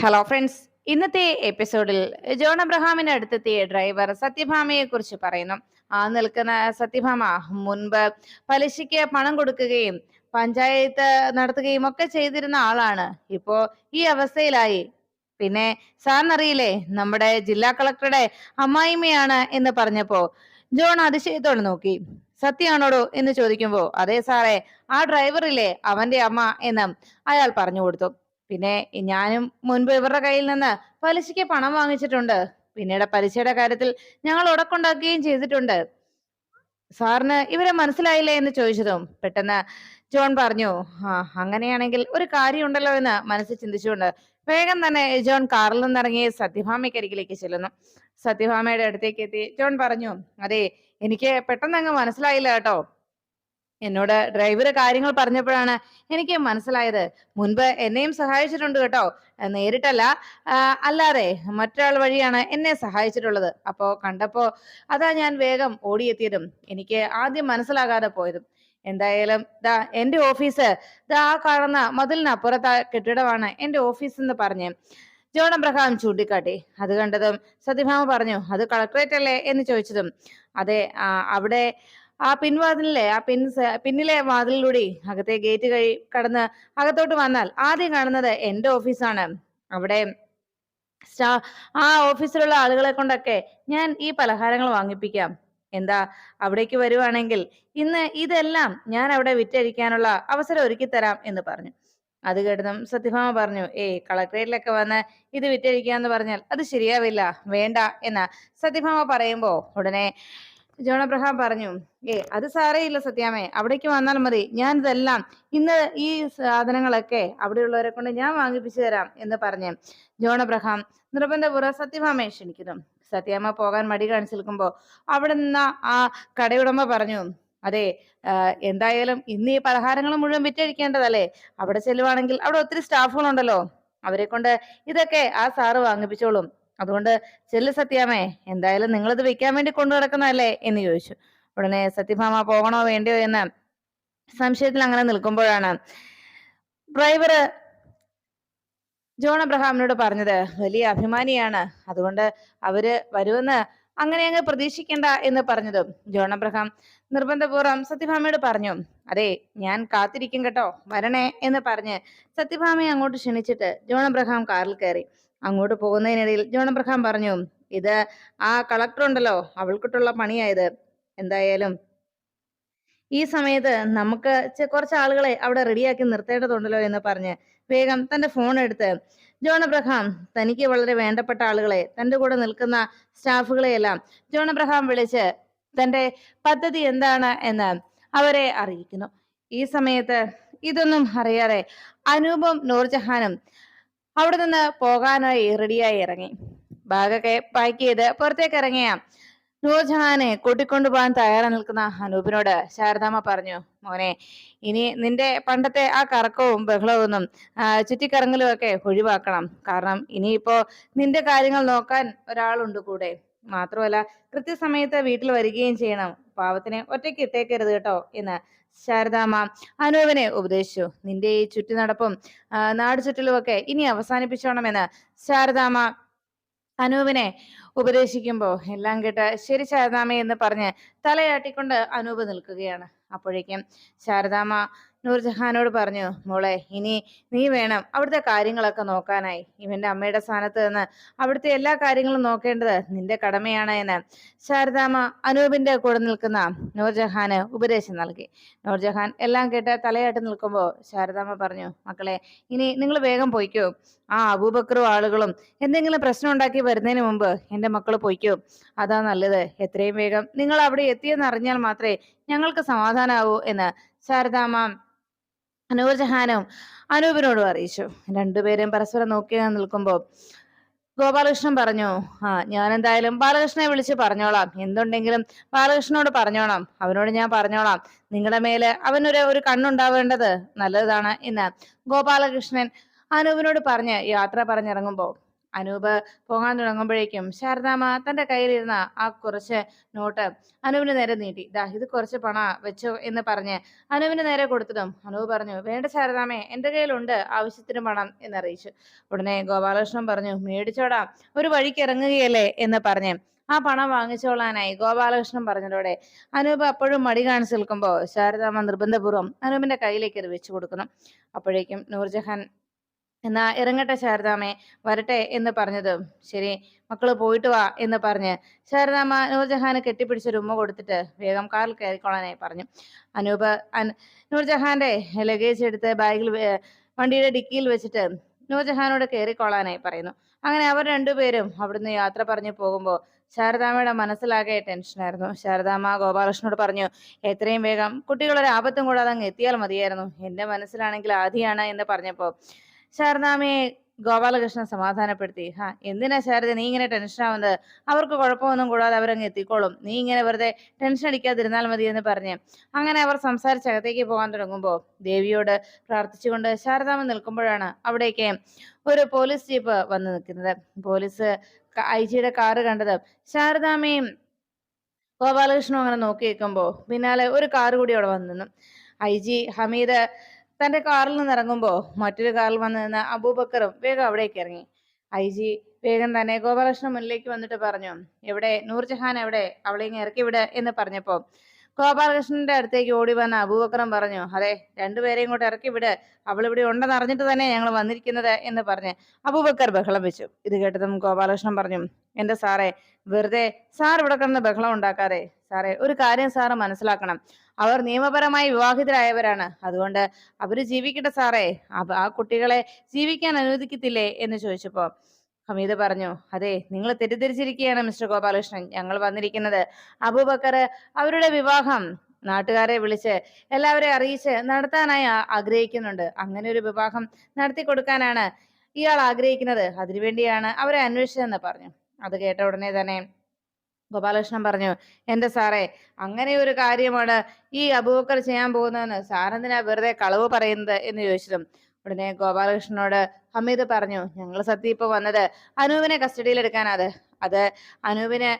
Hello friends ഇന്നത്തെ എപ്പിസോഡിൽ John അബ്രഹാമിന് അടുത്തെത്തിയ ഡ്രൈവർ സത്യഭാമയെ കുറിച്ച് പറയുന്നു. ആ നിൽക്കുന്ന സത്യഭാമ മുൻപ് പലിശയ്ക്ക് പണം കൊടുക്കുകയും പഞ്ചായത്ത് നടത്തുകയും ഒക്കെ ചെയ്തിരുന്ന ആളാണ്. ഇപ്പോ ഈ അവസ്ഥയിലായി. പിന്നെ സാറിനറിയില്ലേ നമ്മുടെ ജില്ലാ കളക്ടറുടെ അമ്മായിമ്മയാണ് എന്ന് പറഞ്ഞപ്പോ ജോൺ അതിശയത്തോടെ നോക്കി. സത്യമാണോടോ എന്ന് ചോദിക്കുമ്പോ അതെ സാറേ ആ ഡ്രൈവറില്ലേ അവന്റെ അമ്മ എന്ന് അയാൾ പറഞ്ഞു കൊടുത്തു. പിന്നെ ഞാനും മുൻപ് ഇവരുടെ കയ്യിൽ നിന്ന് പലിശയ്ക്ക് പണം വാങ്ങിച്ചിട്ടുണ്ട്. പിന്നീട് പലിശയുടെ കാര്യത്തിൽ ഞങ്ങൾ ഉടക്കുണ്ടാക്കുകയും ചെയ്തിട്ടുണ്ട്. സാറിന് ഇവരെ മനസ്സിലായില്ലേ എന്ന് ചോദിച്ചതും പെട്ടെന്ന് ജോൺ പറഞ്ഞു ആ അങ്ങനെയാണെങ്കിൽ ഒരു കാര്യമുണ്ടല്ലോ എന്ന് മനസ്സിൽ ചിന്തിച്ചുകൊണ്ട് വേഗം തന്നെ ജോൺ കാറിൽ നിന്നിറങ്ങി സത്യഭാമയ്ക്കരികിലേക്ക് ചെല്ലുന്നു. സത്യഭാമയുടെ അടുത്തേക്ക് എത്തി ജോൺ പറഞ്ഞു അതെ എനിക്ക് പെട്ടെന്ന് അങ്ങ് മനസ്സിലായില്ല കേട്ടോ. എന്നോട് ഡ്രൈവർ കാര്യങ്ങൾ പറഞ്ഞപ്പോഴാണ് എനിക്ക് മനസ്സിലായത്. മുൻപ് എന്നെയും സഹായിച്ചിട്ടുണ്ട് കേട്ടോ. നേരിട്ടല്ല. അല്ലാതെ മറ്റൊരാൾ വഴിയാണ് എന്നെ സഹായിച്ചിട്ടുള്ളത്. അപ്പോ കണ്ടപ്പോ അതാ ഞാൻ വേഗം ഓടിയെത്തിയതും എനിക്ക് ആദ്യം മനസ്സിലാകാതെ പോയതും. എന്തായാലും ദാ എന്റെ ഓഫീസ് ദാ ആ കാണുന്ന മതിലിനപ്പുറത്തെ കെട്ടിടമാണ് എന്റെ ഓഫീസ് എന്ന് പറഞ്ഞ് ജോൺ അബ്രഹാം ചൂണ്ടിക്കാട്ടി. അത് കണ്ടതും സത്യഭാമ പറഞ്ഞു അത് കളക്ടറേറ്റ് അല്ലേ എന്ന് ചോദിച്ചതും. അതെ അവിടെ ആ പിൻവാതിലിലെ ആ പിൻ പിന്നിലെ വാതിലിലൂടെ അകത്തെ ഗേറ്റ് കഴി കടന്ന് അകത്തോട്ട് വന്നാൽ ആദ്യം കാണുന്നത് എന്റെ ഓഫീസാണ്. അവിടെ സ്റ്റാ ആ ഓഫീസിലുള്ള ആളുകളെ കൊണ്ടൊക്കെ ഞാൻ ഈ പലഹാരങ്ങൾ വാങ്ങിപ്പിക്കാം. എന്താ അവിടേക്ക് വരുവാണെങ്കിൽ ഇന്ന് ഇതെല്ലാം ഞാൻ അവിടെ വിറ്റഴിക്കാനുള്ള അവസരം ഒരുക്കി തരാം എന്ന് പറഞ്ഞു. അത് കേട്ടതും സത്യഭാമ പറഞ്ഞു ഏയ് കളക്ടറേറ്റിലൊക്കെ വന്ന് ഇത് വിറ്റഴിക്കാന്ന് പറഞ്ഞാൽ അത് ശരിയാവില്ല വേണ്ട എന്ന് സത്യഭാമ പറയുമ്പോ ഉടനെ ജോൺ അബ്രഹാം പറഞ്ഞു ഏ അത് സാരയില്ല സത്യാമേ അവിടേക്ക് വന്നാൽ മതി. ഞാൻ ഇതെല്ലാം ഇന്ന് ഈ സാധനങ്ങളൊക്കെ അവിടെയുള്ളവരെ കൊണ്ട് ഞാൻ വാങ്ങിപ്പിച്ചു തരാം എന്ന് പറഞ്ഞു ജോൺ അബ്രഹാം നിർബന്ധപൂർവം സത്യഭാമയെ ക്ഷണിക്കുന്നു. സത്യാമ്മ പോകാൻ മടി കാണിച്ചു നിൽക്കുമ്പോ അവിടെ നിന്ന ആ കടയുടമ പറഞ്ഞു അതെ എന്തായാലും ഇന്ന് ഈ പലഹാരങ്ങൾ മുഴുവൻ വിറ്റഴിക്കേണ്ടതല്ലേ? അവിടെ ചെല്ലുവാണെങ്കിൽ അവിടെ ഒത്തിരി സ്റ്റാഫുകളുണ്ടല്ലോ. അവരെ കൊണ്ട് ഇതൊക്കെ ആ സാറ് വാങ്ങിപ്പിച്ചോളും. അതുകൊണ്ട് ചെല്ലു സത്യാമേ എന്തായാലും നിങ്ങളിത് വെക്കാൻ വേണ്ടി കൊണ്ടു നടക്കുന്നതല്ലേ? എന്ന് ചോദിച്ചു. ഉടനെ സത്യഭാമ പോകണോ വേണ്ടയോ എന്ന് സംശയത്തിൽ അങ്ങനെ നിൽക്കുമ്പോഴാണ് ഡ്രൈവർ ജോൺ അബ്രഹാമിനോട് പറഞ്ഞത് വലിയ അഭിമാനിയാണ്. അതുകൊണ്ട് അവർ വരുമെന്ന് അങ്ങനെ അങ്ങ് പ്രതീക്ഷിക്കണ്ട എന്ന് പറഞ്ഞതും ജോൺ അബ്രഹാം നിർബന്ധപൂർവം സത്യഭാമയോട് പറഞ്ഞു അതെ ഞാൻ കാത്തിരിക്കും കേട്ടോ. വരണേ എന്ന് പറഞ്ഞ് സത്യഭാമയെ അങ്ങോട്ട് ക്ഷണിച്ചിട്ട് ജോൺ അബ്രഹാം കാറിൽ കയറി. അങ്ങോട്ട് പോകുന്നതിനിടയിൽ ജോൺ അബ്രഹാം പറഞ്ഞു ഇത് ആ കളക്ടർ ഉണ്ടല്ലോ അവൾക്കിട്ടുള്ള പണിയായത് എന്തായാലും ഈ സമയത്ത് നമുക്ക് കുറച്ച് ആളുകളെ അവിടെ റെഡിയാക്കി നിർത്തേണ്ടതുണ്ടല്ലോ എന്ന് പറഞ്ഞ് വേഗം തന്റെ ഫോൺ എടുത്ത് ജോൺ അബ്രഹാം തനിക്ക് വളരെ വേണ്ടപ്പെട്ട ആളുകളെ തന്റെ കൂടെ നിൽക്കുന്ന സ്റ്റാഫുകളെയെല്ലാം ജോൺ അബ്രഹാം വിളിച്ച് തന്റെ പദ്ധതി എന്താണ് എന്ന് അവരെ അറിയിക്കുന്നു. ഈ സമയത്ത് ഇതൊന്നും അറിയാതെ അനൂപും നൂർജഹാനും അവിടെ നിന്ന് പോകാനായി റെഡിയായി ഇറങ്ങി. ബാഗൊക്കെ പാക്ക് ചെയ്ത് പുറത്തേക്ക് ഇറങ്ങിയ നൂർജഹാനെ കൂട്ടിക്കൊണ്ടുപോകാൻ തയ്യാറാ നിൽക്കുന്ന അനൂപിനോട് ശാരദാമ്മ പറഞ്ഞു മോനെ ഇനി നിന്റെ പണ്ടത്തെ ആ കറക്കവും ബഹളവും ചുറ്റിക്കറങ്ങലും ഒക്കെ ഒഴിവാക്കണം. കാരണം ഇനിയിപ്പോ നിന്റെ കാര്യങ്ങൾ നോക്കാൻ ഒരാളുണ്ട് കൂടെ. മാത്രമല്ല കൃത്യസമയത്ത് വീട്ടിൽ വരികയും ചെയ്യണം. പാവത്തിനെ ഒറ്റയ്ക്ക് ഇട്ടേക്കരുത് കേട്ടോ എന്ന് ശാരദാമ്മ അനൂപിനെ ഉപദേശിച്ചു. നിന്റെ ഈ ചുറ്റിനടപ്പും നാട് ചുറ്റലുമൊക്കെ ഇനി അവസാനിപ്പിച്ചോണമെന്ന് ശാരദാമ്മ അനൂപിനെ ഉപദേശിക്കുമ്പോ എല്ലാം കേട്ട് ശരി ശാരദാമ്മ എന്ന് പറഞ്ഞ് തലയാട്ടിക്കൊണ്ട് അനൂപ് നിൽക്കുകയാണ്. അപ്പോഴേക്കും ശാരദാമ്മ നൂർജഹാനോട് പറഞ്ഞു മോളെ ഇനി നീ വേണം അവിടുത്തെ കാര്യങ്ങളൊക്കെ നോക്കാനായി. ഇവന്റെ അമ്മയുടെ സ്ഥാനത്ത് നിന്ന് അവിടുത്തെ എല്ലാ കാര്യങ്ങളും നോക്കേണ്ടത് നിന്റെ കടമയാണ് എന്ന് ശാരദാമ്മ അനൂപിന്റെ കൂടെ നിൽക്കുന്ന നൂർജഹാന് ഉപദേശം നൽകി. നൂർജഹാൻ എല്ലാം കേട്ട് തലയാട്ട് നിൽക്കുമ്പോൾ ശാരദാമ്മ പറഞ്ഞു മക്കളെ ഇനി നിങ്ങൾ വേഗം പോയിക്കോ. ആ അബൂബക്കറും ആളുകളും എന്തെങ്കിലും പ്രശ്നം ഉണ്ടാക്കി വരുന്നതിന് മുമ്പ് എന്റെ മക്കൾ പൊയ്ക്കോ. അതാ നല്ലത്. എത്രയും വേഗം നിങ്ങൾ അവിടെ എത്തിയെന്ന് അറിഞ്ഞാൽ മാത്രമേ ഞങ്ങൾക്ക് സമാധാനാവൂ എന്ന് ശാരദാമ്മ നൂർജഹാനും അനൂപിനോടും അറിയിച്ചു. രണ്ടുപേരും പരസ്പരം നോക്കി നിൽക്കുമ്പോ ഗോപാലകൃഷ്ണൻ പറഞ്ഞു ആ ഞാൻ എന്തായാലും ബാലകൃഷ്ണനെ വിളിച്ച് പറഞ്ഞോളാം. എന്തുണ്ടെങ്കിലും ബാലകൃഷ്ണനോട് പറഞ്ഞോളാം അവനോട് ഞാൻ പറഞ്ഞോളാം. നിങ്ങളുടെ മേലെ അവനൊരു ഒരു കണ്ണുണ്ടാവേണ്ടത് നല്ലതാണ് എന്ന് ഗോപാലകൃഷ്ണൻ അനൂപിനോട് പറഞ്ഞ് യാത്ര പറഞ്ഞിറങ്ങുമ്പോ അനൂപ് പോകാൻ തുടങ്ങുമ്പോഴേക്കും ശാരദാമ്മ തന്റെ കയ്യിലിരുന്ന ആ കുറച്ച് നോട്ട് അനൂപിന് നേരെ നീട്ടി. ദാ ഇത് കുറച്ച് പണ വെച്ചോ എന്ന് പറഞ്ഞ് അനൂപിന് നേരെ കൊടുത്തതും അനൂപ് പറഞ്ഞു വേണ്ട ശാരദാമ്മേ എന്റെ കയ്യിലുണ്ട് ആവശ്യത്തിന് പണം എന്നറിയിച്ചു. ഉടനെ ഗോപാലകൃഷ്ണൻ പറഞ്ഞു മേടിച്ചോടാ ഒരു വഴിക്ക് ഇറങ്ങുകയല്ലേ എന്ന് പറഞ്ഞ് ആ പണം വാങ്ങിച്ചോളാനായി ഗോപാലകൃഷ്ണൻ പറഞ്ഞതോടെ അനൂപ് അപ്പോഴും മടി കാണിച്ചു നിൽക്കുമ്പോൾ ശാരദാമ്മ നിർബന്ധപൂർവം അനൂപിന്റെ കയ്യിലേക്ക് അത് വെച്ചു കൊടുക്കണം അപ്പോഴേക്കും നൂർജഹാൻ എന്നാ ഇറങ്ങട്ടെ ശാരദാമേ വരട്ടെ എന്ന് പറഞ്ഞതും. ശരി മക്കൾ പോയിട്ട് വാ എന്ന് പറഞ്ഞ് ശാരദാമ്മ നൂർജഹാന് കെട്ടിപ്പിടിച്ചൊരു ഉമ്മ കൊടുത്തിട്ട് വേഗം കാറിൽ കയറിക്കോളാനായി പറഞ്ഞു. അനൂപ് നൂർജഹാന്റെ ലഗേജ് എടുത്ത് ബാഗിൽ വണ്ടിയുടെ ഡിക്കിയിൽ വെച്ചിട്ട് നൂർജഹാനോട് കയറിക്കോളാനായി പറയുന്നു. അങ്ങനെ അവർ രണ്ടുപേരും അവിടുന്ന് യാത്ര പറഞ്ഞു പോകുമ്പോൾ ശാരദാമ്മയുടെ മനസ്സിലാകെ ടെൻഷനായിരുന്നു ശാരദാമ്മ ഗോപാലകൃഷ്ണനോട് പറഞ്ഞു എത്രയും വേഗം കുട്ടികളൊരു ആപത്തും കൂടാതെ അങ്ങ് എത്തിയാൽ മതിയായിരുന്നു. എന്റെ മനസ്സിലാണെങ്കിൽ ആദിയാണ് എന്ന് പറഞ്ഞപ്പോ ശാരദാമ്മയെ ഗോപാലകൃഷ്ണൻ സമാധാനപ്പെടുത്തി. ഹാ എന്തിനാ ശാരദ നീ ഇങ്ങനെ ടെൻഷൻ ആവുന്നത്? അവർക്ക് കുഴപ്പമൊന്നും കൂടാതെ അവരങ്ങ് എത്തിക്കോളും. നീ ഇങ്ങനെ വെറുതെ ടെൻഷൻ അടിക്കാതിരുന്നാൽ മതി എന്ന് പറഞ്ഞ്. അങ്ങനെ അവർ സംസാരിച്ച് അകത്തേക്ക് പോകാൻ തുടങ്ങുമ്പോൾ ദേവിയോട് പ്രാർത്ഥിച്ചുകൊണ്ട് ശാരദാമ്മ നിൽക്കുമ്പോഴാണ് അവിടേക്ക് ഒരു പോലീസ് ജീപ്പ് വന്നു നിൽക്കുന്നത്. പോലീസ് ഐ ജിയുടെ കാറ് കണ്ടത് ശാരദാമ്മയും ഗോപാലകൃഷ്ണനും അങ്ങനെ നോക്കി നിൽക്കുമ്പോൾ പിന്നാലെ ഒരു കാറ് കൂടി അവിടെ വന്നു ഐ ജി ഹമീദ് തന്റെ കാറിൽ നിന്ന് ഇറങ്ങുമ്പോ മറ്റൊരു കാറിൽ വന്ന് നിന്ന അബൂബക്കറും വേഗം അവിടേക്ക് ഇറങ്ങി. ഐ ജി വേഗം തന്നെ ഗോപാലകൃഷ്ണൻ മുന്നിലേക്ക് വന്നിട്ട് പറഞ്ഞു എവിടെ? നൂർജഹാൻ എവിടെ? അവളെ ഇങ്ങനെ ഇറക്കി വിട് എന്ന് പറഞ്ഞപ്പോ ഗോപാലകൃഷ്ണന്റെ അടുത്തേക്ക് ഓടി വന്ന അബൂബക്കറും പറഞ്ഞു അതെ രണ്ടുപേരെയും ഇങ്ങോട്ട് ഇറക്കി വിട്. അവൾ ഇവിടെ ഉണ്ടെന്ന് അറിഞ്ഞിട്ട് തന്നെ ഞങ്ങൾ വന്നിരിക്കുന്നത് എന്ന് പറഞ്ഞ് അബൂബക്കർ ബഹളം വെച്ചു. ഇത് കേട്ടതും ഗോപാലകൃഷ്ണൻ പറഞ്ഞു എന്റെ സാറേ വെറുതെ സാർ ഇവിടെ കിടന്ന് ബഹളം ഉണ്ടാക്കാതെ സാറേ ഒരു കാര്യം സാറ് മനസ്സിലാക്കണം. അവർ നിയമപരമായി വിവാഹിതരായവരാണ്. അതുകൊണ്ട് അവർ ജീവിക്കട്ടെ സാറേ. ആ കുട്ടികളെ ജീവിക്കാൻ അനുവദിക്കത്തില്ലേ എന്ന് ചോദിച്ചപ്പോ ഹമീദ് പറഞ്ഞു അതെ നിങ്ങൾ തെറ്റിദ്ധരിച്ചിരിക്കുകയാണ് മിസ്റ്റർ ഗോപാലകൃഷ്ണൻ. ഞങ്ങൾ വന്നിരിക്കുന്നത് അബൂബക്കർ അവരുടെ വിവാഹം. നാട്ടുകാരെ വിളിച്ച് എല്ലാവരെയും അറിയിച്ച് നടത്താനായി ആഗ്രഹിക്കുന്നുണ്ട്. അങ്ങനെ ഒരു വിവാഹം നടത്തി കൊടുക്കാനാണ് ഇയാൾ ആഗ്രഹിക്കുന്നത്. അതിനുവേണ്ടിയാണ് അവരെ അന്വേഷിച്ചതെന്ന് പറഞ്ഞു. അത് കേട്ട ഉടനെ തന്നെ ഗോപാലകൃഷ്ണൻ പറഞ്ഞു എന്റെ സാറേ അങ്ങനെ ഒരു കാര്യമാണ് ഈ അബൂബക്കർ ചെയ്യാൻ പോകുന്നതെന്ന്. സാറെന്തിനാ വെറുതെ കളവ് പറയുന്നത്? എന്ന് ചോദിച്ചതും. ഉടനെ ഗോപാലകൃഷ്ണനോട് ഹമീദ് പറഞ്ഞു ഞങ്ങൾ സത്യം ഇപ്പൊ വന്നത് അനൂപിനെ കസ്റ്റഡിയിൽ എടുക്കാനത് അത് അനൂപിന്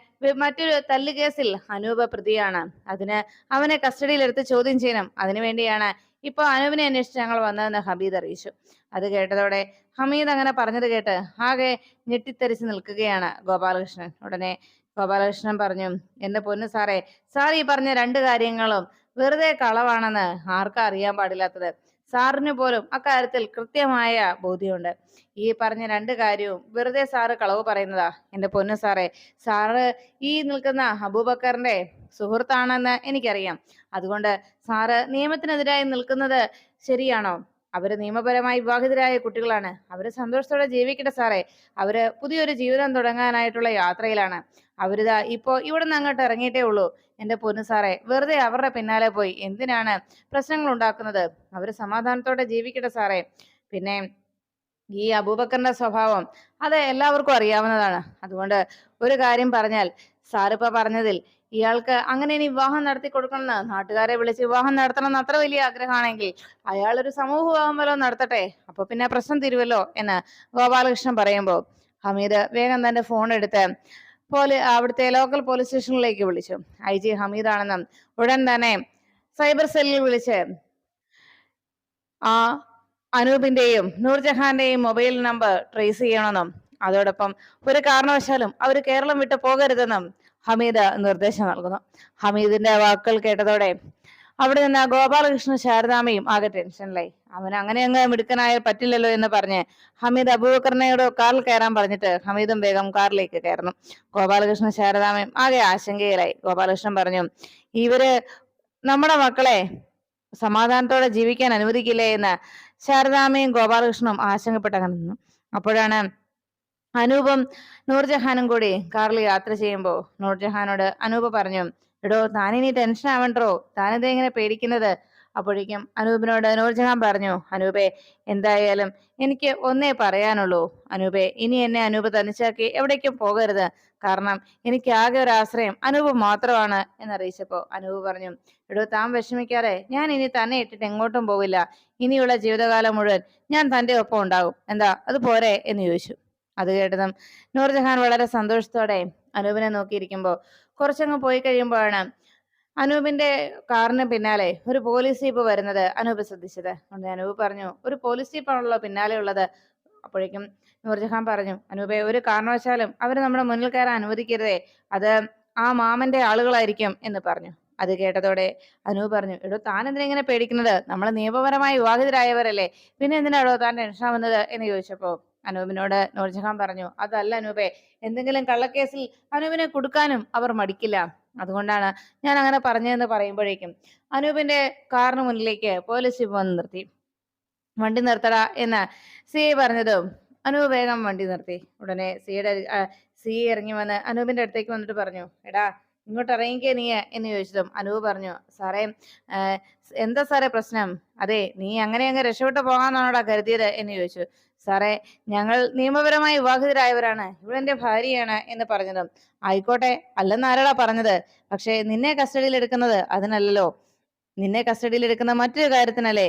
മറ്റൊരു തല്ല് കേസിൽ അനൂപ് പ്രതിയാണ്. അതിന് അവനെ കസ്റ്റഡിയിൽ എടുത്ത് ചോദ്യം ചെയ്യണം. അതിനുവേണ്ടിയാണ് ഇപ്പൊ അനൂപിനെ അന്വേഷിച്ച് ഞങ്ങൾ വന്നതെന്ന് ഹമീദ് അറിയിച്ചു. അത് കേട്ടതോടെ ഹമീദ് അങ്ങനെ പറഞ്ഞത് കേട്ട് ആകെ ഞെട്ടിത്തെറിച്ച് നിൽക്കുകയാണ് ഗോപാലകൃഷ്ണൻ. ഉടനെ ഗോപാലകൃഷ്ണൻ പറഞ്ഞു എന്റെ പൊന്നു സാറേ സാർ ഈ പറഞ്ഞ രണ്ട് കാര്യങ്ങളും വെറുതെ കളവാണെന്ന് ആർക്കും അറിയാൻ പാടില്ലാത്തത്. സാറിന് പോലും അക്കാര്യത്തിൽ കൃത്യമായ ബോധ്യമുണ്ട്. ഈ പറഞ്ഞ രണ്ട് കാര്യവും വെറുതെ സാറ് കളവ് പറയുന്നതാ. എന്റെ പൊന്നു സാറേ സാറ് ഈ നിൽക്കുന്ന അബൂബക്കറിന്റെ സുഹൃത്താണെന്ന് എനിക്കറിയാം. അതുകൊണ്ട് സാറ് നിയമത്തിനെതിരായി നിൽക്കുന്നത് ശരിയാണോ? അവർ നിയമപരമായി വിവാഹിതരായ കുട്ടികളാണ്. അവർ സന്തോഷത്തോടെ ജീവിക്കട്ടെ സാറേ. അവർ പുതിയൊരു ജീവിതം തുടങ്ങാനായിട്ടുള്ള യാത്രയിലാണ്. അവരിതാ ഇപ്പോ ഇവിടെ നിന്ന് അങ്ങോട്ട് ഇറങ്ങിയിട്ടേ ഉള്ളൂ. എന്റെ പൊന്നു സാറേ വെറുതെ അവരുടെ പിന്നാലെ പോയി. എന്തിനാണ് പ്രശ്നങ്ങൾ ഉണ്ടാക്കുന്നത്? അവർ സമാധാനത്തോടെ ജീവിക്കട്ടെ സാറേ. പിന്നെ ഈ അബൂബക്കറിന്റെ സ്വഭാവം അത് എല്ലാവർക്കും അറിയാവുന്നതാണ്. അതുകൊണ്ട് ഒരു കാര്യം പറഞ്ഞാൽ സാറിപ്പ പറഞ്ഞതിൽ ഇയാൾക്ക് അങ്ങനെ ഇനി വിവാഹം നടത്തി കൊടുക്കണമെന്ന് നാട്ടുകാരെ വിളിച്ച് വിവാഹം നടത്തണം എന്ന് അത്ര വലിയ ആഗ്രഹമാണെങ്കിൽ അയാൾ ഒരു സമൂഹ വിവാഹം വല്ലോ നടത്തട്ടെ? അപ്പൊ പിന്നെ പ്രശ്നം തീരുവല്ലോ എന്ന് ഗോപാലകൃഷ്ണൻ പറയുമ്പോ ഹമീദ് വേഗം തന്റെ ഫോൺ എടുത്ത് പോലെ അവിടുത്തെ ലോക്കൽ പോലീസ് സ്റ്റേഷനിലേക്ക് വിളിച്ചു. ഐ ജി ഹമീദ് ആണെന്നും ഉടൻ തന്നെ സൈബർ സെല്ലിൽ വിളിച്ച് ആ അനൂപിന്റെയും നൂർജഹാന്റെയും മൊബൈൽ നമ്പർ ട്രേസ് ചെയ്യണമെന്നും അതോടൊപ്പം ഒരു കാരണവശാലും അവർ കേരളം വിട്ടു പോകരുതെന്നും ഹമീദ് നിർദ്ദേശം നൽകുന്നു. ഹമീദിന്റെ വാക്കുകൾ കേട്ടതോടെ അവിടെ നിന്ന് ഗോപാലകൃഷ്ണ ശാരദാമയും ആകെ ടെൻഷനിലായി. അവൻ അങ്ങനെ അങ്ങ് മിടുക്കനായ പറ്റില്ലല്ലോ എന്ന് പറഞ്ഞ് ഹമീദ് അബൂബക്കറിനോട് കാറിൽ കയറാൻ പറഞ്ഞിട്ട് ഹമീദും വേഗം കാറിലേക്ക് കയറുന്നു. ഗോപാലകൃഷ്ണ ശാരദാമയും ആകെ ആശങ്കയിലായി. ഗോപാലകൃഷ്ണൻ പറഞ്ഞു ഇവർ നമ്മുടെ മക്കളെ സമാധാനത്തോടെ ജീവിക്കാൻ അനുവദിക്കില്ലേ എന്ന് ശാരദാമയും ഗോപാലകൃഷ്ണനും ആശങ്കപ്പെട്ടങ്ങനെ നിന്നു. അപ്പോഴാണ് അനൂപും നൂർജഹാനും കൂടി കാറിൽ യാത്ര ചെയ്യുമ്പോൾ നൂർജഹാനോട് അനൂപ് പറഞ്ഞു എടോ താനിനി ടെൻഷൻ ആവണ്ടോ? താനെന്താ ഇങ്ങനെ പേടിക്കുന്നത്? അപ്പോഴേക്കും അനൂപിനോട് നൂർജഹാൻ പറഞ്ഞു അനൂപേ എന്തായാലും എനിക്ക് ഒന്നേ പറയാനുള്ളൂ. അനൂപേ ഇനി എന്നെ അനൂപ് തനിച്ചാക്കി എവിടേക്കും പോകരുത്. കാരണം എനിക്ക് ആകെ ഒരു ആശ്രയം അനൂപ് മാത്രമാണ്. എന്നറിയിച്ചപ്പോ അനൂപ് പറഞ്ഞു എടോ താൻ വിഷമിക്കാതെ ഞാൻ ഇനി തന്നെ ഇട്ടിട്ട് എങ്ങോട്ടും പോവില്ല. ഇനിയുള്ള ജീവിതകാലം മുഴുവൻ ഞാൻ തന്റെ ഒപ്പം ഉണ്ടാകും. എന്താ അത് പോരെ? എന്ന് ചോദിച്ചു. അത് കേട്ടതും നൂർജഹാൻ വളരെ സന്തോഷത്തോടെ അനൂപിനെ നോക്കിയിരിക്കുമ്പോൾ കുറച്ചങ്ങ് പോയി കഴിയുമ്പോഴാണ് അനൂപിന്റെ കാറിന് പിന്നാലെ ഒരു പോലീസ് ജീപ്പ് വരുന്നത് അനൂപ് ശ്രദ്ധിച്ചത്. അതുകൊണ്ട് അനൂപ് പറഞ്ഞു ഒരു പോലീസ് ജീപ്പാണല്ലോ പിന്നാലെ ഉള്ളത്. അപ്പോഴേക്കും നൂർജഹാൻ പറഞ്ഞു അനൂപെ ഒരു കാരണവശാലും അവർ നമ്മുടെ മുന്നിൽ കയറാൻ അനുവദിക്കരുതേ. അത് ആ മാമന്റെ ആളുകളായിരിക്കും. എന്ന് പറഞ്ഞു. അത് കേട്ടതോടെ അനൂപ് പറഞ്ഞു എടോ താൻ എന്തിനാ ഇങ്ങനെ പേടിക്കുന്നത്? നമ്മൾ നിയമപരമായി വിവാഹിതരായവരല്ലേ. പിന്നെ എന്തിനാടോ താൻ ടെൻഷൻ ആവുന്നത് എന്ന് ചോദിച്ചപ്പോ അനൂപിനോട് നൂർജഹാൻ പറഞ്ഞു അതല്ല അനൂപെ എന്തെങ്കിലും കള്ളക്കേസിൽ അനൂപിനെ കൊടുക്കാനും അവർ മടിക്കില്ല. അതുകൊണ്ടാണ് ഞാൻ അങ്ങനെ പറഞ്ഞതെന്ന് പറയുമ്പോഴേക്കും അനൂപിന്റെ കാറിന് മുന്നിലേക്ക് പോലീസ് വന്ന് നിർത്തി. വണ്ടി നിർത്തടാ എന്ന് സി പറഞ്ഞതും. അനൂപ് വേഗം വണ്ടി നിർത്തി. ഉടനെ സിയുടെ സി ഇറങ്ങി വന്ന് അനൂപിന്റെ അടുത്തേക്ക് വന്നിട്ട് പറഞ്ഞു എടാ ഇങ്ങോട്ട് ഇറങ്ങിക്കേ നീ എന്ന് ചോദിച്ചതും അനൂപ് പറഞ്ഞു സാറേ എന്താ സാറേ പ്രശ്നം? അതെ നീ അങ്ങനെ അങ്ങ് രക്ഷപ്പെട്ടു പോകാന്നാണോടാ കരുതിയത്? എന്ന് ചോദിച്ചു. സാറേ ഞങ്ങൾ നിയമപരമായി വിവാഹിതരായവരാണ്. ഇവളെന്റെ ഭാര്യയാണ് എന്ന് പറഞ്ഞതും. ആയിക്കോട്ടെ അല്ലെന്ന് ആരാടാ പറഞ്ഞത്? പക്ഷെ നിന്നെ കസ്റ്റഡിയിൽ എടുക്കുന്നത് അതിനല്ലല്ലോ. നിന്നെ കസ്റ്റഡിയിൽ എടുക്കുന്ന മറ്റൊരു കാര്യത്തിനല്ലേ?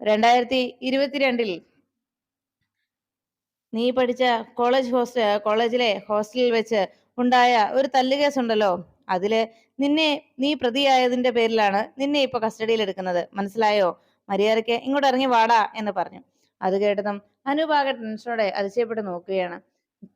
രണ്ടായിരത്തി ഇരുപത്തിരണ്ടിൽ നീ പഠിച്ച കോളേജ് ഹോസ്റ്റ കോളേജിലെ ഹോസ്റ്റലിൽ വെച്ച് ഉണ്ടായ ഒരു തല്ലുകേസ് ഉണ്ടല്ലോ അതിൽ നിന്നെ നീ പ്രതിയായതിന്റെ പേരിലാണ് നിന്നെ ഇപ്പൊ കസ്റ്റഡിയിൽ എടുക്കുന്നത്. മനസ്സിലായോ? മര്യാദയ്ക്ക് ഇങ്ങോട്ട് ഇറങ്ങി വാടാ എന്ന് പറഞ്ഞു. അത് കേട്ടതും അനൂപാകെ ടെൻഷനോടെ അതിശയപ്പെട്ട് നോക്കുകയാണ്.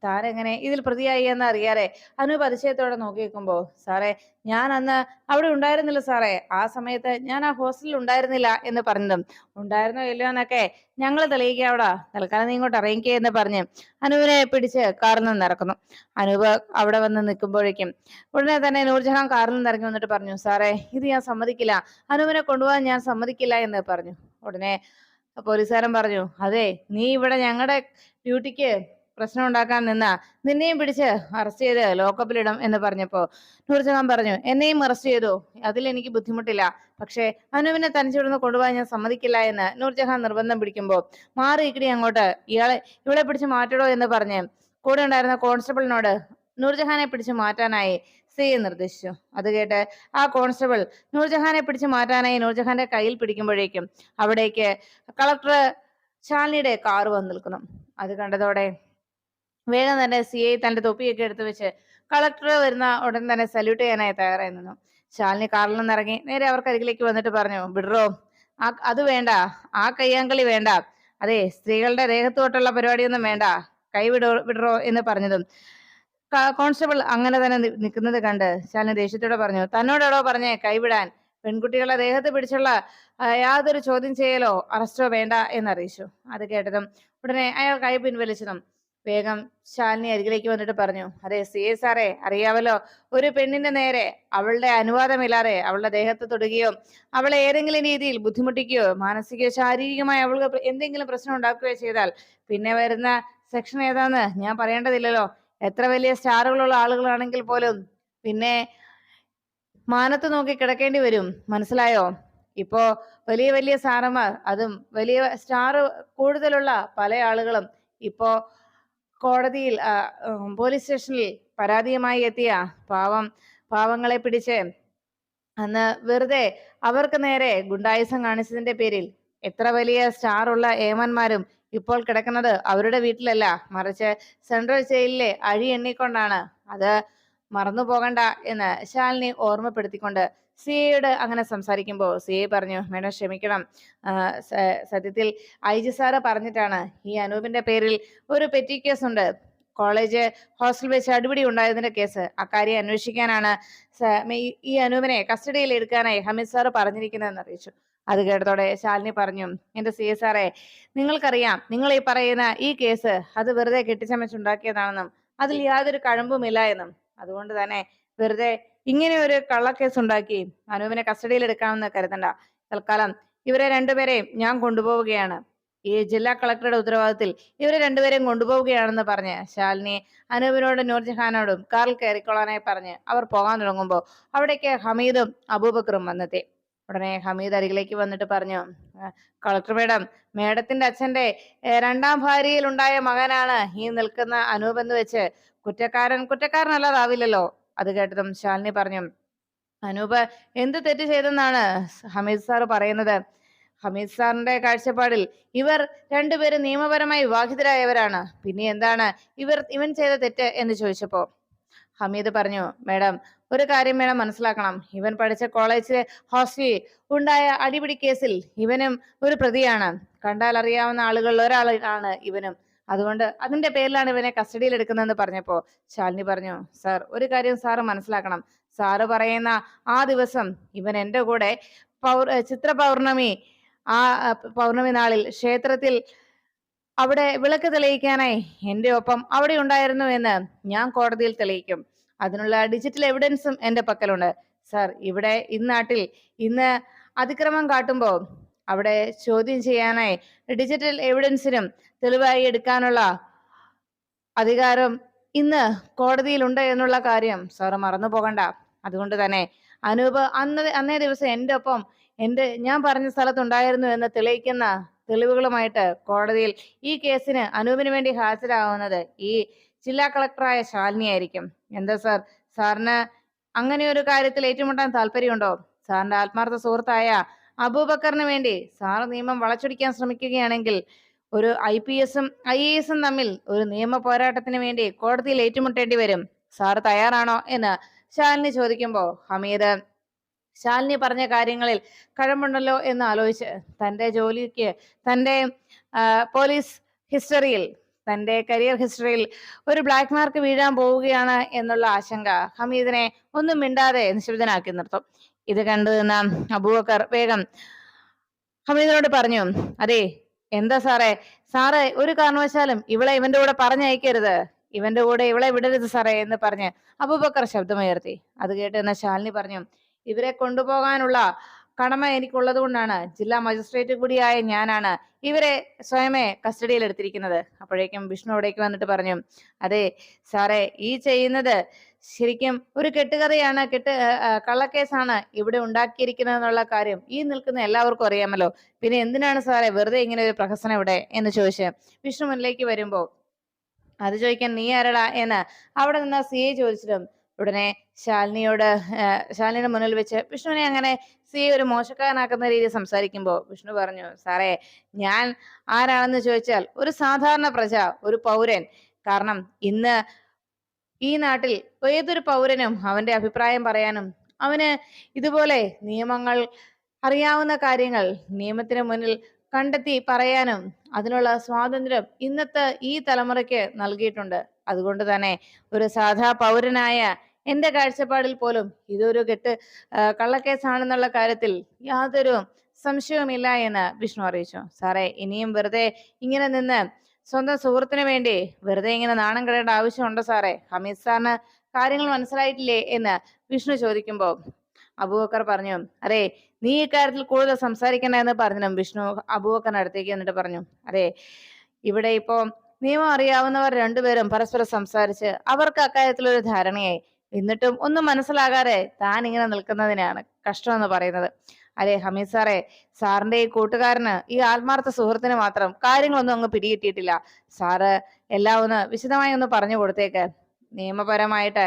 താൻ എങ്ങനെ ഇതിൽ പ്രതിയായി എന്ന് അറിയാറേ അനു പരിചയത്തോടെ നോക്കി നിൽക്കുമ്പോ സാറേ ഞാൻ അന്ന് അവിടെ ഉണ്ടായിരുന്നില്ല സാറേ. ആ സമയത്ത് ഞാൻ ആ ഹോസ്റ്റലിൽ ഉണ്ടായിരുന്നില്ല എന്ന് പറഞ്ഞതും ഉണ്ടായിരുന്നോ ഇല്ലയോ എന്നൊക്കെ ഞങ്ങൾ തെളിയിക്കാവിടാ തൽക്കാലം നീ ഇങ്ങോട്ട് അറിയിക്കുക എന്ന് പറഞ്ഞ് അനുവിനെ പിടിച്ച് കാറിൽ നിന്ന് ഇറക്കുന്നു. അനൂപ് അവിടെ വന്ന് നിൽക്കുമ്പോഴേക്കും ഉടനെ തന്നെ നൂർജഹാൻ കാറിൽ നിന്ന് ഇറങ്ങി വന്നിട്ട് പറഞ്ഞു സാറേ ഇത് ഞാൻ സമ്മതിക്കില്ല. അനുവിനെ കൊണ്ടുപോകാൻ ഞാൻ സമ്മതിക്കില്ല എന്ന് പറഞ്ഞു. ഉടനെ പോലീസുകാരൻ പറഞ്ഞു അതെ നീ ഇവിടെ ഞങ്ങളുടെ ഡ്യൂട്ടിക്ക് പ്രശ്നം ഉണ്ടാക്കാൻ നിന്ന നിന്നെയും പിടിച്ച് അറസ്റ്റ് ചെയ്ത് ലോക്കപ്പിലിടും എന്ന് പറഞ്ഞപ്പോ നൂർജഹാൻ പറഞ്ഞു എന്നെയും അറസ്റ്റ് ചെയ്തു. അതിൽ എനിക്ക് ബുദ്ധിമുട്ടില്ല. പക്ഷേ അനുവിനെ തനിച്ചിവിടുന്ന് കൊണ്ടുപോകാൻ ഞാൻ സമ്മതിക്കില്ല എന്ന് നൂർജഹാൻ നിർബന്ധം പിടിക്കുമ്പോ മാറി ഇക്കിടി അങ്ങോട്ട്. ഇയാളെ ഇവളെ പിടിച്ച് മാറ്റടോ എന്ന് പറഞ്ഞ് കൂടെ ഉണ്ടായിരുന്ന കോൺസ്റ്റബിളിനോട് നൂർജഹാനെ പിടിച്ച് മാറ്റാനായി സി നിർദ്ദേശിച്ചു. അത് കേട്ട് ആ കോൺസ്റ്റബിൾ നൂർജഹാനെ പിടിച്ച് മാറ്റാനായി നൂർജഹാന്റെ കയ്യിൽ പിടിക്കുമ്പോഴേക്കും അവിടേക്ക് കളക്ടർ ശാലിനിയുടെ കാറ് വന്ന് നിൽക്കുന്നു. അത് കണ്ടതോടെ വേഗം തന്നെ സി ഐ തന്റെ തൊപ്പിയൊക്കെ എടുത്തു വെച്ച് കളക്ടർ വരുന്ന ഉടൻ തന്നെ സല്യൂട്ട് ചെയ്യാനായി തയ്യാറായി നിന്നു. ശാലിനി കാറിൽ നിന്ന് ഇറങ്ങി നേരെ അവർക്ക് അരികിലേക്ക് വന്നിട്ട് പറഞ്ഞു ബിഡ്രോ ആ അത് വേണ്ട ആ കയ്യാങ്കളി വേണ്ട. അതെ സ്ത്രീകളുടെ രേഖത്ത് തൊട്ടുള്ള പരിപാടിയൊന്നും വേണ്ട. കൈ വിടോ വിടറോ എന്ന് പറഞ്ഞതും കോൺസ്റ്റബിൾ അങ്ങനെ തന്നെ നിൽക്കുന്നത് കണ്ട് ശാലിനി ദേഷ്യത്തോടെ പറഞ്ഞു തന്നോടാടോ പറഞ്ഞേ കൈവിടാൻ പെൺകുട്ടികളെ ദേഹത്ത് പിടിച്ചുള്ള യാതൊരു ചോദ്യം ചെയ്യലോ അറസ്റ്റോ വേണ്ട എന്നറിയിച്ചു. അത് കേട്ടതും ഉടനെ അയാൾ കൈ പിൻവലിച്ചതും വേഗം ശാലിനി അരികിലേക്ക് വന്നിട്ട് പറഞ്ഞു അതെ സി. എ. സാറേ അറിയാവല്ലോ ഒരു പെണ്ണിന്റെ നേരെ അവളുടെ അനുവാദമില്ലാതെ അവളുടെ ദേഹത്ത് തൊടുകയോ അവളെ ഏതെങ്കിലും രീതിയിൽ ബുദ്ധിമുട്ടിക്കുകയോ മാനസികയോ ശാരീരികമായി അവൾക്ക് എന്തെങ്കിലും പ്രശ്നം ഉണ്ടാക്കുകയോ ചെയ്താൽ പിന്നെ വരുന്ന സെക്ഷൻ ഏതാന്ന് ഞാൻ പറയേണ്ടതില്ലല്ലോ. എത്ര വലിയ സ്റ്റാറുകളുള്ള ആളുകളാണെങ്കിൽ പോലും പിന്നെ മാനത്ത് നോക്കി കിടക്കേണ്ടി വരും മനസ്സിലായോ? ഇപ്പോ വലിയ വലിയ സാറന്മാർ അതും വലിയ സ്റ്റാർ കൂടുതലുള്ള പല ആളുകളും ഇപ്പോ കോടതിയിൽ പോലീസ് സ്റ്റേഷനിൽ പരാതിയുമായി എത്തിയ പാവം പാവങ്ങളെ പിടിച്ച് അന്ന് വെറുതെ അവർക്ക് നേരെ ഗുണ്ടായുസം കാണിച്ചതിന്റെ പേരിൽ എത്ര വലിയ സ്റ്റാർ ഉള്ള ഏമന്മാരും ഇപ്പോൾ കിടക്കുന്നത് അവരുടെ വീട്ടിലല്ല. മറിച്ച് സെൻട്രൽ ജയിലിലെ അഴി എണ്ണിക്കൊണ്ടാണ്. അത് മറന്നു പോകണ്ട എന്ന് ശാലിനി ഓർമ്മപ്പെടുത്തിക്കൊണ്ട് സി എയോട് അങ്ങനെ സംസാരിക്കുമ്പോൾ സി പറഞ്ഞു മേഡം ക്ഷമിക്കണം. സത്യത്തിൽ ഐ ജി സാറ് പറഞ്ഞിട്ടാണ് ഈ അനൂപിന്റെ പേരിൽ ഒരു പെറ്റി കേസ് ഉണ്ട് കോളേജ് ഹോസ്റ്റൽ വെച്ച് അടിപിടി ഉണ്ടായതിന്റെ കേസ്. അക്കാര്യം അന്വേഷിക്കാനാണ് ഈ- അനൂപിനെ കസ്റ്റഡിയിൽ എടുക്കാനായി ഹമീദ് സാറ് പറഞ്ഞിരിക്കുന്നതെന്ന് അറിയിച്ചു. അത് കേട്ടതോടെ ശാലിനി പറഞ്ഞു എന്റെ സി എസ് സാറേ നിങ്ങൾക്കറിയാം നിങ്ങൾ ഈ പറയുന്ന ഈ കേസ് അത് വെറുതെ കെട്ടിച്ചമച്ചുണ്ടാക്കിയതാണെന്നും അതിൽ യാതൊരു കഴമ്പുമില്ല എന്നും. അതുകൊണ്ട് തന്നെ വെറുതെ ഇങ്ങനെ ഒരു കള്ളക്കേസ് ഉണ്ടാക്കി അനൂപിനെ കസ്റ്റഡിയിൽ എടുക്കാമെന്ന് കരുതണ്ട. തൽക്കാലം ഇവരെ രണ്ടുപേരെയും ഞാൻ കൊണ്ടുപോവുകയാണ്. ഈ ജില്ലാ കളക്ടറുടെ ഉത്തരവാദിത്തത്തിൽ ഇവരെ രണ്ടുപേരെയും കൊണ്ടുപോവുകയാണെന്ന് പറഞ്ഞ് ശാലിനി അനൂപിനോടും നൂർജഹാനോടും കാറിൽ കയറിക്കൊള്ളാനായി പറഞ്ഞ് അവർ പോകാൻ തുടങ്ങുമ്പോൾ അവിടേക്ക് ഹമീദും അബൂബക്കറും വന്നെത്തി. ഉടനെ ഹമീദ് അരികിലേക്ക് വന്നിട്ട് പറഞ്ഞു "ആ, കളക്ടർ മേഡം മേഡത്തിന്റെ അച്ഛന്റെ രണ്ടാം ഭാര്യയിൽ ഉണ്ടായ മകനാണ് ഈ നിൽക്കുന്ന അനൂപ് എന്ന് വെച്ച് കുറ്റക്കാരൻ കുറ്റക്കാരനല്ലാതാവില്ലല്ലോ. അത് കേട്ടതും ശാലിനി പറഞ്ഞു അനൂപ് എന്ത് തെറ്റ് ചെയ്തെന്നാണ് ഹമീദ് സാർ പറയുന്നത്? ഹമീദ് സാറിന്റെ കാഴ്ചപ്പാടിൽ ഇവർ രണ്ടുപേരും നിയമപരമായി വിവാഹിതരായവരാണ്. പിന്നെ എന്താണ് ഇവർ ഇവൻ ചെയ്ത തെറ്റ് എന്ന് ചോദിച്ചപ്പോ ഹമീദ് പറഞ്ഞു മേഡം ഒരു കാര്യം മേഡം മനസ്സിലാക്കണം. ഇവൻ പഠിച്ച കോളേജിലെ ഹോസ്റ്റലിൽ ഉണ്ടായ അടിപിടി കേസിൽ ഇവനും ഒരു പ്രതിയാണ്. കണ്ടാൽ അറിയാവുന്ന ആളുകളിൽ ഒരാളാണ് ഇവനും. അതുകൊണ്ട് അതിന്റെ പേരിലാണ് ഇവനെ കസ്റ്റഡിയിൽ എടുക്കുന്നതെന്ന് പറഞ്ഞപ്പോ ശാലിനി പറഞ്ഞു സാർ ഒരു കാര്യം സാറ് മനസ്സിലാക്കണം. സാറ് പറയുന്ന ആ ദിവസം ഇവൻ എന്റെ കൂടെ പൗർ ചിത്ര പൗർണമി ആ പൗർണമി നാളിൽ ക്ഷേത്രത്തിൽ അവിടെ വിളക്ക് തെളിയിക്കാനായി എന്റെ ഒപ്പം അവിടെ ഉണ്ടായിരുന്നു എന്ന് ഞാൻ കോടതിയിൽ തെളിയിക്കും. അതിനുള്ള ഡിജിറ്റൽ എവിഡൻസും എന്റെ പക്കലുണ്ട്. സാർ ഇവിടെ ഇന്നാട്ടിൽ ഇന്ന് അതിക്രമം കാട്ടുമ്പോൾ അവിടെ ചോദ്യം ചെയ്യാനായി. ഡിജിറ്റൽ എവിഡൻസിനും തെളിവായി എടുക്കാനുള്ള അധികാരം ഇന്ന് കോടതിയിലുണ്ട് എന്നുള്ള കാര്യം സാറ് മറന്നു പോകണ്ട. അതുകൊണ്ട് തന്നെ അനൂപ് അന്ന് അന്നേ ദിവസം എന്റെ ഒപ്പം എന്റെ ഞാൻ പറഞ്ഞ സ്ഥലത്തുണ്ടായിരുന്നു എന്ന് തെളിയിക്കുന്ന തെളിവുകളുമായിട്ട് കോടതിയിൽ ഈ കേസിന് അനൂപിന് വേണ്ടി ഹാജരാകുന്നത് ഈ ജില്ലാ കളക്ടറായ ശാലിനി ആയിരിക്കും. എന്താ സാർ സാറിന് അങ്ങനെ ഒരു കാര്യത്തിൽ ഏറ്റുമുട്ടാൻ താല്പര്യമുണ്ടോ? സാറിന്റെ ആത്മാർത്ഥ സുഹൃത്തായ അബൂബക്കറിന് വേണ്ടി സാർ നിയമം വളച്ചൊടിക്കാൻ ശ്രമിക്കുകയാണെങ്കിൽ ഒരു ഐ പി എസും ഐ എ എസും തമ്മിൽ ഒരു നിയമ പോരാട്ടത്തിന് വേണ്ടി കോടതിയിൽ ഏറ്റുമുട്ടേണ്ടി വരും. സാർ തയ്യാറാണോ എന്ന് ശാലിനി ചോദിക്കുമ്പോൾ ഹമീദ് ശാലിനി പറഞ്ഞ കാര്യങ്ങളിൽ കഴമ്പുണ്ടല്ലോ എന്ന് ആലോചിച്ച് തന്റെ ജോലിക്ക് തന്റെ പോലീസ് ഹിസ്റ്ററിയിൽ തന്റെ കരിയർ ഹിസ്റ്ററിയിൽ ഒരു ബ്ലാക്ക് മാർക്ക് വീഴാൻ പോവുകയാണ് എന്നുള്ള ആശങ്ക ഹമീദിനെ ഒന്നും മിണ്ടാതെ നിശബ്ദനാക്കി നിർത്തും. ഇത് കണ്ടു നിന്ന അബൂബക്കർ വേഗം ഹമീദിനോട് പറഞ്ഞു അതെ എന്താ സാറേ? സാറേ ഒരു കാരണവശാലും ഇവളെ ഇവന്റെ കൂടെ പറഞ്ഞയക്കരുത്. ഇവന്റെ കൂടെ ഇവളെ വിടരുത് സാറേ എന്ന് പറഞ്ഞ് അബൂബക്കർ ശബ്ദമുയർത്തി. അത് കേട്ട് നിന്ന ശാലിനി പറഞ്ഞു ഇവരെ കൊണ്ടുപോകാനുള്ള കടമ എനിക്കുള്ളത് കൊണ്ടാണ്. ജില്ലാ മജിസ്ട്രേറ്റ് കൂടിയായ ഞാനാണ് ഇവരെ സ്വയമേ കസ്റ്റഡിയിൽ എടുത്തിരിക്കുന്നത് അപ്പോഴേക്കും വിഷ്ണു അവിടേക്ക് വന്നിട്ട് പറഞ്ഞു അതെ സാറേ ഈ ചെയ്യുന്നത് ശരിക്കും ഒരു കെട്ടുകഥയാണ് കെട്ട് കള്ളക്കേസാണ് ഇവിടെ ഉണ്ടാക്കിയിരിക്കുന്നത് എന്നുള്ള കാര്യം ഈ നിൽക്കുന്ന എല്ലാവർക്കും അറിയാമല്ലോ. പിന്നെ എന്തിനാണ് സാറേ വെറുതെ ഇങ്ങനെ ഒരു പ്രഹസനം ഇവിടെ എന്ന് ചോദിച്ച് വിഷ്ണു മുന്നിലേക്ക് വരുമ്പോ അത് ചോദിക്കാൻ നീ ആരടാ എന്ന് അവിടെ നിന്ന് സി എ ചോദിച്ചിട്ടും ഉടനെ ശാലിനിയോട് ശാലിനിയുടെ മുന്നിൽ വെച്ച് വിഷ്ണുവിനെ അങ്ങനെ സി ഒരു മോശക്കാരനാക്കുന്ന രീതിയിൽ സംസാരിക്കുമ്പോൾ വിഷ്ണു പറഞ്ഞു സാറേ ഞാൻ ആരാണെന്ന് ചോദിച്ചാൽ ഒരു സാധാരണ പ്രജ ഒരു പൗരൻ. കാരണം ഇന്ന് ഈ നാട്ടിൽ ഏതൊരു പൗരനും അവന്റെ അഭിപ്രായം പറയാനും അവന് ഇതുപോലെ നിയമങ്ങൾ അറിയാവുന്ന കാര്യങ്ങൾ നിയമത്തിന് മുന്നിൽ കണ്ടെത്തി പറയാനും അതിനുള്ള സ്വാതന്ത്ര്യം ഇന്നത്തെ ഈ തലമുറയ്ക്ക് നൽകിയിട്ടുണ്ട്. അതുകൊണ്ട് തന്നെ ഒരു സാധാ പൗരനായ എന്റെ കാഴ്ചപ്പാടിൽ പോലും ഇതൊരു കെട്ട് കള്ളക്കേസാണെന്നുള്ള കാര്യത്തിൽ യാതൊരു സംശയവുമില്ല എന്ന് വിഷ്ണു അറിയിച്ചു. സാറേ ഇനിയും വെറുതെ ഇങ്ങനെ നിന്ന് സ്വന്തം സുഹൃത്തിന് വേണ്ടി വെറുതെ ഇങ്ങനെ നാണം കിടേണ്ട ആവശ്യമുണ്ടോ സാറേ? ഹമീദ് സാറിന് കാര്യങ്ങൾ മനസ്സിലായിട്ടില്ലേ എന്ന് വിഷ്ണു ചോദിക്കുമ്പോ അബൂബക്കർ പറഞ്ഞു അതെ നീ ഇക്കാര്യത്തിൽ കൂടുതൽ സംസാരിക്കണ്ട എന്ന് പറഞ്ഞു വിഷ്ണു അബൂബക്കറിന് അടുത്തേക്ക് എന്നിട്ട് പറഞ്ഞു അതെ ഇവിടെ ഇപ്പോ നിയമം അറിയാവുന്നവർ രണ്ടുപേരും പരസ്പരം സംസാരിച്ച് അവർക്ക് അക്കാര്യത്തിൽ ഒരു ധാരണയായി. എന്നിട്ടും ഒന്നും മനസ്സിലാകാതെ താൻ ഇങ്ങനെ നിൽക്കുന്നതിനാണ് കഷ്ടമെന്ന് പറയുന്നത്. അതെ ഹമീദ് സാറേ? സാറിന്റെ ഈ കൂട്ടുകാരന് ഈ ആത്മാർത്ഥ സുഹൃത്തിന് മാത്രം കാര്യങ്ങളൊന്നും അങ്ങ് പിടികിട്ടിയിട്ടില്ല. സാറ് എല്ലാം ഒന്ന് വിശദമായി ഒന്ന് പറഞ്ഞു കൊടുത്തേക്ക്. നിയമപരമായിട്ട്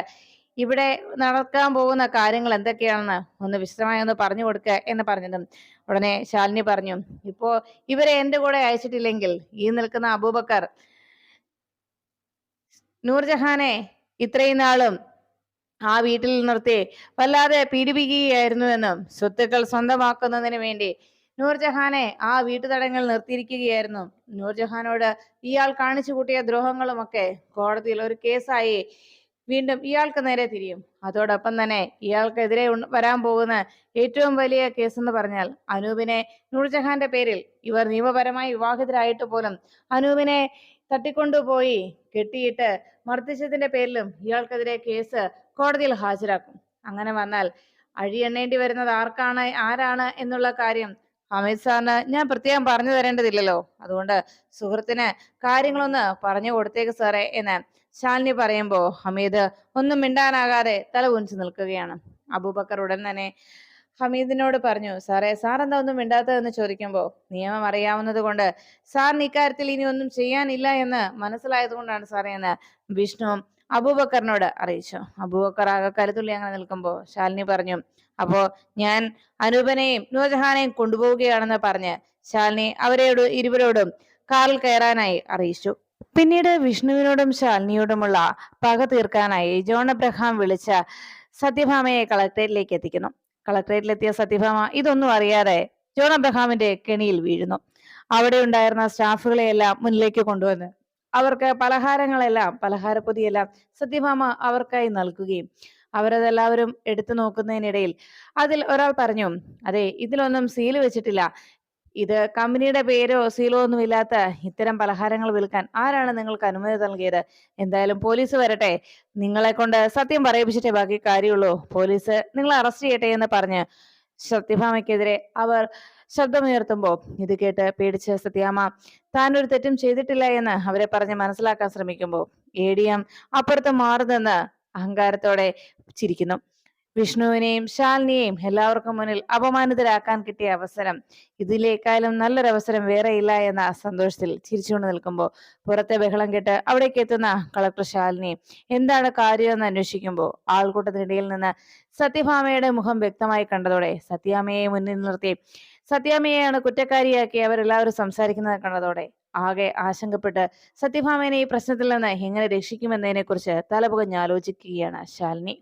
ഇവിടെ നടക്കാൻ പോകുന്ന കാര്യങ്ങൾ എന്തൊക്കെയാണെന്ന് ഒന്ന് വിശദമായി ഒന്ന് പറഞ്ഞു കൊടുക്ക എന്ന് പറഞ്ഞതും ഉടനെ ശാലിനി പറഞ്ഞു ഇപ്പോ ഇവരെ എന്റെ കൂടെ അയച്ചിട്ടില്ലെങ്കിൽ ഈ നിൽക്കുന്ന അബൂബക്കർ നൂർജഹാനെ ഇത്രയും നാളും ആ വീട്ടിൽ നിർത്തി വല്ലാതെ പീഡിപ്പിക്കുകയായിരുന്നു എന്നും സ്വത്തുക്കൾ സ്വന്തമാക്കുന്നതിന് വേണ്ടി നൂർജഹാനെ ആ വീട്ടുതടങ്ങൾ നിർത്തിയിരിക്കുകയായിരുന്നു. നൂർജഹാനോട് ഇയാൾ കാണിച്ചു കൂട്ടിയ ദ്രോഹങ്ങളുമൊക്കെ കോടതിയിൽ ഒരു കേസായി വീണ്ടും ഇയാൾക്ക് നേരെ തിരിയും. അതോടൊപ്പം തന്നെ ഇയാൾക്കെതിരെ വരാൻ പോകുന്ന ഏറ്റവും വലിയ കേസെന്ന് പറഞ്ഞാൽ അനൂപിനെ നൂർജഹാന്റെ പേരിൽ ഇവർ നിയമപരമായി വിവാഹിതരായിട്ട് പോലും അനൂപിനെ തട്ടിക്കൊണ്ടുപോയി കെട്ടിയിട്ട് മർദ്ദിച്ചതിന്റെ പേരിലും ഇയാൾക്കെതിരെ കേസ് കോടതിയിൽ ഹാജരാക്കും. അങ്ങനെ വന്നാൽ അഴിയെണ്ണേണ്ടി വരുന്നത് ആർക്കാണ് ആരാണ് എന്നുള്ള കാര്യം ഹമീദ് സാറിന് ഞാൻ പ്രത്യേകം പറഞ്ഞു തരേണ്ടതില്ലല്ലോ. അതുകൊണ്ട് സുഹൃത്തിന് കാര്യങ്ങളൊന്ന് പറഞ്ഞു കൊടുത്തേക്ക് സാറേ എന്ന് ശാലിനി പറയുമ്പോ ഹമീദ് ഒന്നും മിണ്ടാനാകാതെ തല കുനിച്ചു നിൽക്കുകയാണ്. അബൂബക്കർ ഉടൻ തന്നെ ഹമീദിനോട് പറഞ്ഞു സാറേ സാർ എന്താ ഒന്നും മിണ്ടാത്തതെന്ന് ചോദിക്കുമ്പോ നിയമം അറിയാവുന്നത് കൊണ്ട് സാറിന് ഇക്കാര്യത്തിൽ ഇനി ഒന്നും ചെയ്യാനില്ല എന്ന് മനസ്സിലായത് കൊണ്ടാണ് സാറേ എന്ന് വിഷ്ണു അബൂബക്കറിനോട് അറിയിച്ചു. അബൂബക്കർ ആകെ കരുതുള്ളി അങ്ങനെ നിൽക്കുമ്പോ ശാലിനി പറഞ്ഞു അപ്പോ ഞാൻ അനൂപനെയും നൂർജഹാനെയും കൊണ്ടുപോവുകയാണെന്ന് പറഞ്ഞ് ശാലിനി അവരോട് ഇരുവരോടും കാറിൽ കയറാനായി അറിയിച്ചു. പിന്നീട് വിഷ്ണുവിനോടും ശാലിനിയോടുമുള്ള പക തീർക്കാനായി ജോൺ അബ്രഹാം വിളിച്ച സത്യഭാമയെ കളക്ടറേറ്റിലേക്ക് എത്തിക്കുന്നു. കളക്ടറേറ്റിലെത്തിയ സത്യഭാമ ഇതൊന്നും അറിയാതെ ജോൺ അബ്രഹാമിന്റെ കെണിയിൽ വീഴുന്നു. അവിടെ ഉണ്ടായിരുന്ന സ്റ്റാഫുകളെയെല്ലാം മുന്നിലേക്ക് കൊണ്ടുവന്ന് അവർക്ക് പലഹാരങ്ങളെല്ലാം പലഹാരപ്പൊതിയെല്ലാം സത്യഭാമ അവർക്കായി നൽകുകയും അവരതെല്ലാവരും എടുത്തു നോക്കുന്നതിനിടയിൽ അതിൽ ഒരാൾ പറഞ്ഞു അതെ ഇതിലൊന്നും സീൽ വെച്ചിട്ടില്ല. ഇത് കമ്പനിയുടെ പേരോ സീലോ ഒന്നും ഇല്ലാത്ത ഇത്തരം പലഹാരങ്ങൾ വിൽക്കാൻ ആരാണ് നിങ്ങൾക്ക് അനുമതി നൽകിയത്? എന്തായാലും പോലീസ് വരട്ടെ. നിങ്ങളെ കൊണ്ട് സത്യം പറയിപ്പിച്ചിട്ടേ ബാക്കി കാര്യമുള്ളൂ. പോലീസ് നിങ്ങളെ അറസ്റ്റ് ചെയ്യട്ടെ എന്ന് പറഞ്ഞ് സത്യഭാമയ്ക്കെതിരെ അവർ ശബ്ദമുയർത്തുമ്പോ ഇത് കേട്ട് പേടിച്ച സത്യാമ്മ താൻ ഒരു തെറ്റും ചെയ്തിട്ടില്ല എന്ന് അവരെ പറഞ്ഞ് മനസ്സിലാക്കാൻ ശ്രമിക്കുമ്പോൾ എ ഡി എം അപ്പുറത്ത് മാറുന്നെന്ന് അഹങ്കാരത്തോടെ ചിരിക്കുന്നു. വിഷ്ണുവിനെയും ശാലിനിയെയും എല്ലാവർക്കും മുന്നിൽ അപമാനിതരാക്കാൻ കിട്ടിയ അവസരം ഇതിലേക്കാളും നല്ലൊരു അവസരം ഇല്ല എന്ന സന്തോഷത്തിൽ ചിരിച്ചുകൊണ്ട് നിൽക്കുമ്പോൾ പുറത്തെ ബഹളം കേട്ട് അവിടേക്ക് എത്തുന്ന കളക്ടർ ശാലിനി എന്താണ് കാര്യമെന്ന് അന്വേഷിക്കുമ്പോൾ ആൾക്കൂട്ടത്തിനിടയിൽ നിന്ന് സത്യഭാമയുടെ മുഖം വ്യക്തമായി കണ്ടതോടെ സത്യാമയെ മുന്നിൽ നിർത്തി സത്യാമ്മയെയാണ് കുറ്റക്കാരിയാക്കി അവരെല്ലാവരും സംസാരിക്കുന്നത് കണ്ടതോടെ ആകെ ആശങ്കപ്പെട്ട് സത്യഭാമേനെ ഈ പ്രശ്നത്തിൽ നിന്ന് എങ്ങനെ രക്ഷിക്കുമെന്നതിനെ കുറിച്ച് തലപുകഞ്ഞ് ആലോചിക്കുകയാണ് ശാലിനി.